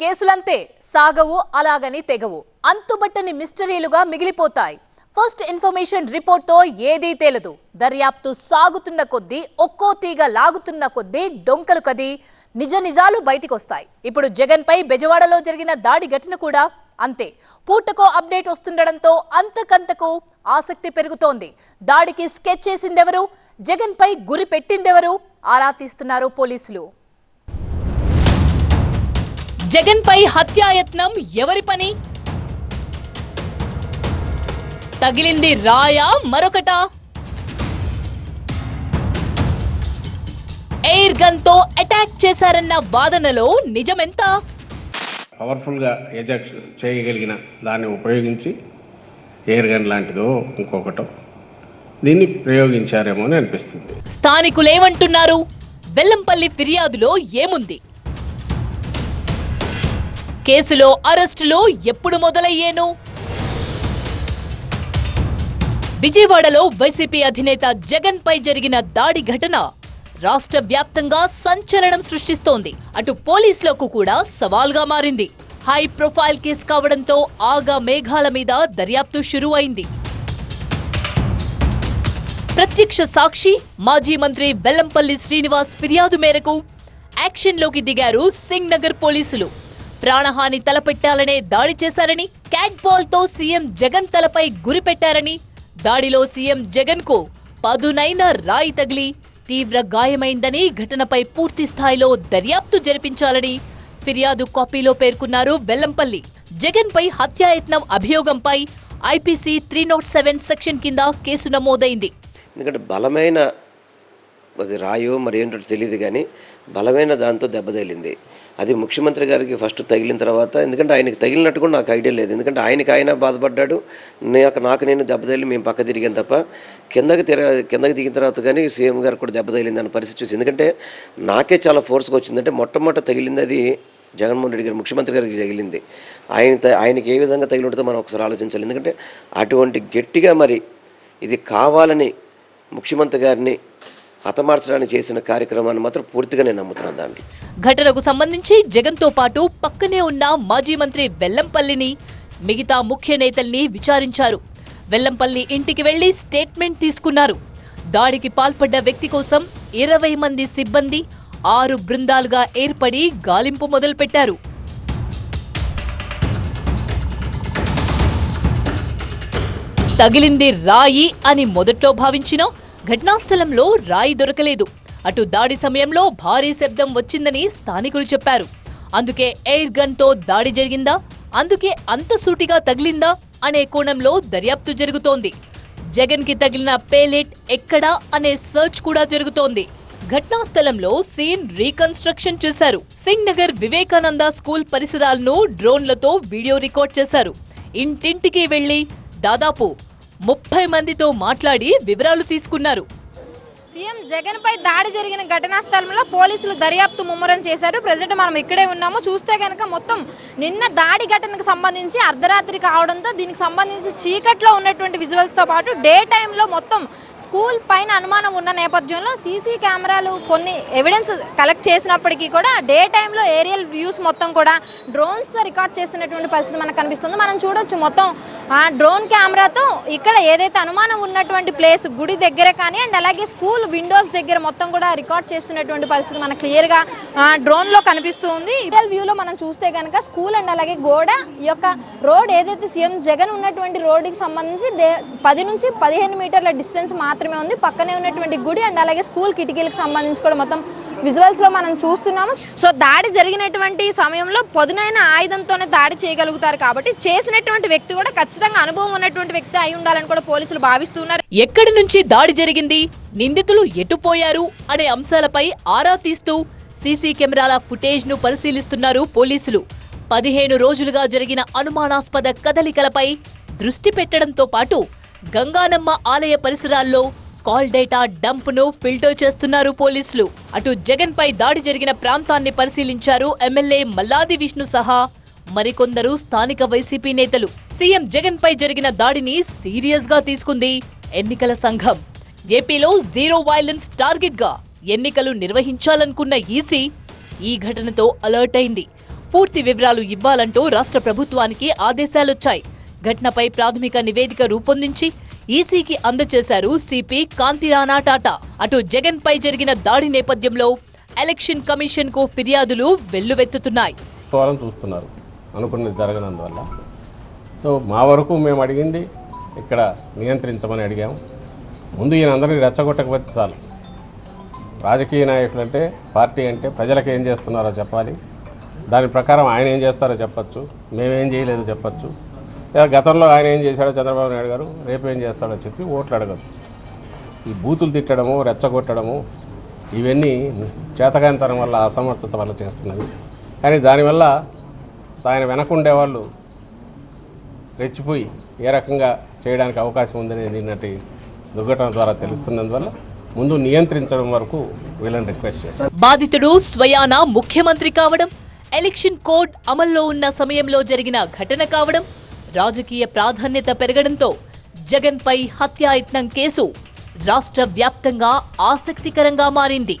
కేసులంతే సాగవు అలాగని తెగవు. అంతుబట్టని మిస్టరీలుగా మిగిలిపోతాయి. First information రిపోర్ట్తో ఏదీ తేలదు. దర్యాప్తు సాగుతున్న కొద్దీ ఒక్కో తీగ లాగుతున్న కొద్దీ డొంకలు కది నిజ నిజాలు బయటికొస్తాయి. ఇప్పుడు జగన్ పై బెజవాడలో జరిగిన దాడి ఘటన కూడా అంతే. పూటకో అప్డేట్ వస్తుండడంతో అంతకంతకు ఆసక్తి పెరుగుతోంది. దాడికి స్కెచ్ చేసిందెవరు? జగన్ పై గురి పెట్టిందెవరు? ఆరా తీస్తున్నారు పోలీసులు. జగన్ పై హత్యాయత్నం ఎవరి పని? తగిలింది రాయా మరొకట. ఎయిర్ గన్తో అటాక్ చేశారన్న వాదనలో నిజమెంత? పవర్ఫుల్గా ఎజెక్ట్ చేయగలిగిన దాన్ని ఉపయోగించి ఎయిర్ గన్ లాంటిదో ఇంకొకటో దీన్ని ప్రయోగించారేమో అని అనిపిస్తుంది. స్థానికులేమంటున్నారు? బెల్లంపల్లి ఫిర్యాదులో ఏముంది? కేసులో అరెస్టులు ఎప్పుడు మొదలయ్యేను? విజయవాడలో వైసీపీ అధినేత జగన్ పై జరిగిన దాడి ఘటన రాష్ట్ర వ్యాప్తంగా సంచలనం సృష్టిస్తోంది. అటు పోలీసులకు కూడా సవాల్గా మారింది. హై ప్రొఫైల్ కేసు కావడంతో ఆగా మేఘాల మీద దర్యాప్తు షురు అయింది ప్రత్యక్ష సాక్షి మాజీ మంత్రి బెల్లంపల్లి శ్రీనివాస్ ఫిర్యాదు మేరకు యాక్షన్లోకి దిగారు సింగ్ నగర్ పోలీసులు. ప్రాణహాని తలపెట్టాలనే దాడి చేశారని క్యాట్ బాల్తో సీఎం జగన్ తలపై గురిపెట్టారని దాడిలో సీఎం జగన్కు పదునైన రాయి తగిలి తీవ్ర గాయమైందని ఘటనపై పూర్తి స్థాయిలో దర్యాప్తు జరిపించాలని ఫిర్యాదు కాపీలో పేర్కొన్నారు వెల్లంపల్లి. జగన్ పై హత్యాయత్నం అభియోగంపై IPC three not seven section కింద కేసు నమోదైంది. ఎందుకంటే బలమైన అది రాయో మరి ఏంటో తెలియదు కానీ బలమైన దాంతో దెబ్బతగిలింది అది ముఖ్యమంత్రి గారికి ఫస్ట్ తగిలిన తర్వాత ఎందుకంటే ఆయనకి తగిలినట్టు కూడా నాకు ఐడియా లేదు. ఎందుకంటే ఆయనకి ఆయన బాధపడ్డాడు. నాకు నాకు నేను దెబ్బతగిలి మేము పక్క తిరిగాం తప్ప కిందకి తిర కిందకి దిగిన తర్వాత కానీ సీఎం గారు కూడా దెబ్బ తగిలింది అన్న పరిస్థితి చూసి. ఎందుకంటే నాకే చాలా ఫోర్స్గా వచ్చిందంటే మొట్టమొదట తగిలింది అది జగన్మోహన్ రెడ్డి గారు ముఖ్యమంత్రి గారికి తగిలింది. ఆయన త- ఆయనకి ఏ విధంగా తగిలి ఉంటుందో మనం ఒకసారి ఆలోచించాలి. ఎందుకంటే అటువంటి గట్టిగా మరి ఇది కావాలని ముఖ్యమంత్రి గారిని హతమార్చడానికి చేసిన కార్యక్రమాన్ని మాత్రం పూర్తిగా నేను నమ్ముతున్నాను దాన్ని ఘటనకు సంబంధించి జగన్తో పాటు పక్కనే ఉన్న మాజీ మంత్రి వెల్లంపల్లిని మిగతా ముఖ్య నేతల్ని విచారించారు. వెల్లంపల్లి ఇంటికి వెళ్ళి స్టేట్మెంట్ తీసుకున్నారు. దాడికి పాల్పడ్డ వ్యక్తి కోసం ఇరవై మంది సిబ్బంది ఆరు బృందాలుగా ఏర్పడి గాలింపు మొదలుపెట్టారు. తగిలింది రాయి అని మొదట్లో భావించినా ఘటనాస్థలంలో రాయి దొరకలేదు. అటు దాడి సమయంలో భారీ శబ్దం వచ్చిందని స్థానికులు చెప్పారు. అందుకే ఎయిర్ గన్తో దాడి జరిగిందా? అందుకే అంత సూటిగా తగిలిందా? అనే కోణంలో దర్యాప్తు జరుగుతోంది. జగన్కి తగిలిన పేలెట్ ఎక్కడా అనే సర్చ్ కూడా జరుగుతోంది. ఘటనా స్థలంలో సీన్ రీకన్స్ట్రక్షన్ చేశారు. సింగ్ నగర్ వివేకానంద స్కూల్ పరిసరాలను డ్రోన్లతో వీడియో రికార్డ్ చేశారు. ఇంటింటికి వెళ్ళి దాదాపు ముప్పై మందితో మాట్లాడి వివరాలు తీసుకున్నారు. సీఎం జగన్ పై దాడి జరిగిన ఘటనా స్థలంలో పోలీసులు దర్యాప్తు ముమ్మరం చేశారు. ప్రజెంట్ మనం ఇక్కడే ఉన్నాము. చూస్తే కనుక మొత్తం నిన్న దాడి ఘటనకు సంబంధించి అర్ధరాత్రి కావడంతో దీనికి సంబంధించి చీకట్లో ఉన్నటువంటి విజువల్స్తో పాటు డే టైంలో మొత్తం స్కూల్ పైన అనుమానం ఉన్న నేపథ్యంలో సీసీ కెమెరాలు కొన్ని ఎవిడెన్స్ కలెక్ట్ చేసినప్పటికీ కూడా డే టైంలో ఏరియల్ వ్యూస్ మొత్తం కూడా డ్రోన్స్తో రికార్డ్ చేస్తున్నటువంటి పరిస్థితి మనకు కనిపిస్తుంది. మనం చూడొచ్చు మొత్తం ఆ డ్రోన్ కెమెరాతో ఇక్కడ ఏదైతే అనుమానం ఉన్నటువంటి ప్లేస్ గుడి దగ్గర కానీ అండ్ అలాగే స్కూల్ విండోస్ దగ్గర మొత్తం కూడా రికార్డ్ చేస్తున్నటువంటి పరిస్థితి మనకు క్లియర్గా డ్రోన్లో కనిపిస్తూ ఉంది. ఇటల్ వ్యూలో మనం చూస్తే కనుక స్కూల్ అండ్ అలాగే గోడ ఈ యొక్క రోడ్ ఏదైతే సీఎం జగన్ ఉన్నటువంటి రోడ్డుకి సంబంధించి దే పది నుంచి పదిహేను మీటర్ల డిస్టెన్స్ మాత్రమే ఉంది. పక్కనే ఉన్నటువంటి గుడి అండ్ అలాగే స్కూల్ కిటికీలకు సంబంధించి కూడా మొత్తం విజువల్స్లో మనం చూస్తున్నాము. సో దాడి జరిగినటువంటి సమయంలో పదునైన ఆయుధంతోనే దాడి చేయగలుగుతారు కాబట్టి చేసినటువంటి వ్యక్తి కూడా ఖచ్చితంగా అనుభవం ఉన్నటువంటి వ్యక్తి అయి ఉండాలని కూడా పోలీసులు భావిస్తున్నారు. ఎక్కడి నుంచి దాడి జరిగింది? నిందితులు ఎటుపోయారు అనే అంశాలపై ఆరా తీస్తూ సీసీ కెమెరాల ఫుటేజ్ను పరిశీలిస్తున్నారు పోలీసులు. పదిహేను రోజులుగా జరిగిన అనుమానాస్పద కదలికలపై దృష్టి పెట్టడంతో పాటు గంగానమ్మ ఆలయ పరిసరాల్లో కాల్ డేటా డంప్ను ఫిల్టర్ చేస్తున్నారు పోలీసులు. అటు జగన్ పై దాడి జరిగిన ప్రాంతాన్ని పరిశీలించారు ఎమ్మెల్యే మల్లాది విష్ణు సహా మరికొందరు స్థానిక వైసీపీ నేతలు. సీఎం జగన్ పై జరిగిన దాడిని సీరియస్గా తీసుకుంది ఎన్నికల సంఘం. ఏపీలో జీరో వైలెన్స్ టార్గెట్గా ఎన్నికలు నిర్వహించాలనుకున్న ఈసీ ఈ ఘటనతో అలర్ట్ అయింది. పూర్తి వివరాలు ఇవ్వాలంటూ రాష్ట్ర ప్రభుత్వానికి ఆదేశాలొచ్చాయి. ఘటనపై ప్రాథమిక నివేదిక రూపొందించి ఈసీకి అందజేశారు సిపి కాంతిరాణా టాటా. అటు జగన్ పై జరిగిన దాడి నేపథ్యంలో ఎలక్షన్ కమిషన్కు ఫిర్యాదులు వెల్లువెత్తుతున్నాయి. చూస్తున్నారు. అనుకున్నది జరగనందువల్ల. సో మా వరకు మేము అడిగింది ఇక్కడ నియంత్రించమని అడిగాము ముందు ఈయన అందరినీ రెచ్చగొట్టకపోతే చాలు. రాజకీయ నాయకులు అంటే పార్టీ అంటే ప్రజలకు ఏం చేస్తున్నారో చెప్పాలి. దాని ప్రకారం ఆయన ఏం చేస్తారో చెప్పచ్చు. మేమేం చేయలేదో చెప్పచ్చు. లేదా గతంలో ఆయన ఏం చేశాడో చంద్రబాబు నాయుడు గారు రేపు ఏం చేస్తాడో చెప్పి ఓట్లు అడగచ్చు ఈ బూతులు తిట్టడము రెచ్చగొట్టడము ఇవన్నీ చేతకాంతనం వల్ల అసమర్థత వల్ల చేస్తున్నవి. కానీ దానివల్ల ఆయన వెనకుండే వాళ్ళు రెచ్చిపోయి ఏ రకంగా చేయడానికి అవకాశం ఉందనేది నిన్నటి దుర్ఘటన ద్వారా తెలుస్తున్నందువల్ల ముందు నియంత్రించడం వరకు వీళ్ళని రిక్వెస్ట్ చేశారు బాధితుడు స్వయాన ముఖ్యమంత్రి కావడం ఎలక్షన్ కోడ్ అమల్లో ఉన్న సమయంలో జరిగిన ఘటన కావడం రాజకీయ ప్రాధాన్యత పెరగడంతో జగన్ పై హత్యాయత్నం కేసు రాష్ట్ర వ్యాప్తంగా ఆసక్తికరంగా మారింది.